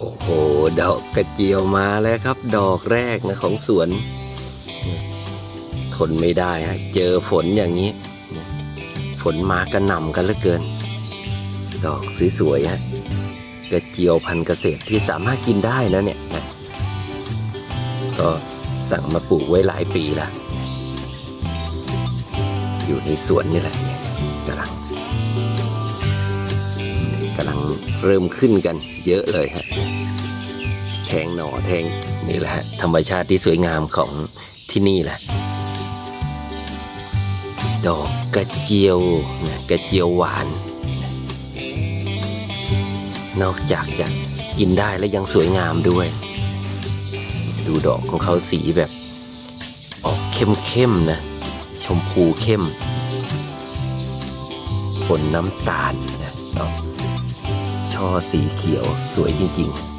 โอ้โห ดอกกระเจียวมาแล้วครับ ดอกแรกนะของสวน ทนไม่ได้ฮะ เจอฝนอย่างนี้ ฝนมากระหน่ำกันเหลือเกิน ดอกสวยๆฮะ กระเจียวพันธุ์เกษตรที่สามารถกินได้นะเนี่ย ก็สั่งมาปลูกไว้หลายปีล้วอยู่ในสวนนี่แหละกำลังกำลังเริ่มขึ้นกันเยอะเลยฮะ แทงหน่อแทงนี่แหละธรรมชาติที่สวยงามของที่นี่แหละ ดอกกระเจียวนะกระเจียวหวาน นอกจากจะกินได้แล้วยังสวยงามด้วย ดูดอกของเขาสีแบบออกเข้มๆนะ ชมพูเข้มปนน้ำตาลนะช่อสีเขียวสวยจริง ๆ